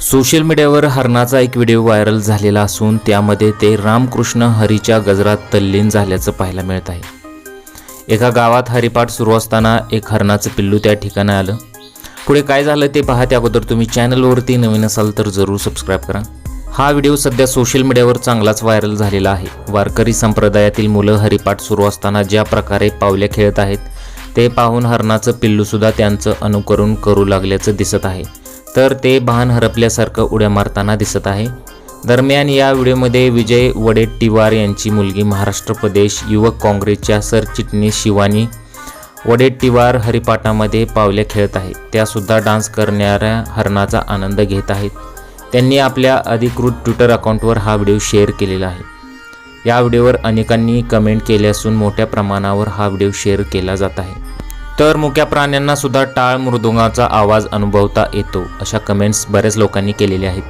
Social मीडियावर हरणाचा एक video viral झालेला असून त्यामध्ये ते रामकृष्ण हरीच्या गजरात तल्लीन झाल्याचं पाहायला मिळत आहे. एका गावात हरिपाठ सुरू असताना एक हरणाचं पिल्लू त्या ठिकाणी आलं. पुढे काय झालं ते पाहा त्या अगोदर तुम्ही चॅनलवरती नवीन असाल तर जरूर सबस्क्राईब करा. हा व्हिडिओ सध्या सोशल मीडियावर चांगलाच व्हायरल झालेला आहे. वारकरी संप्रदायातील मुलं हरिपाठ सुरू असताना ज्या प्रकारे पावल्या खेळत आहेत ते पाहून हरणाचं पिल्लूसुद्धा त्यांचं अनुकरण करू लागल्याचं दिसत आहे. तर ते भान हरपल्यासारखं उड्या मारताना दिसत आहे. दरम्यान या व्हिडिओमध्ये विजय वडेट्टीवार यांची मुलगी महाराष्ट्र प्रदेश युवक काँग्रेसच्या सरचिटणीस शिवानी वडेट्टीवार हरिपाठामध्ये पावले खेळत आहेत त्यासुद्धा डान्स करणाऱ्या हरणाचा आनंद घेत आहेत. त्यांनी आपल्या अधिकृत ट्विटर अकाउंटवर हा व्हिडिओ शेअर केलेला आहे. या व्हिडिओवर अनेकांनी कमेंट केले असून मोठ्या प्रमाणावर हा व्हिडिओ शेअर केला जात आहे. तर मुक्या प्राण्यांना सुद्धा टाळ मृदुंगाचा आवाज अनुभवता येतो अशा कमेंट्स बऱ्याच लोकांनी केलेल्या आहेत.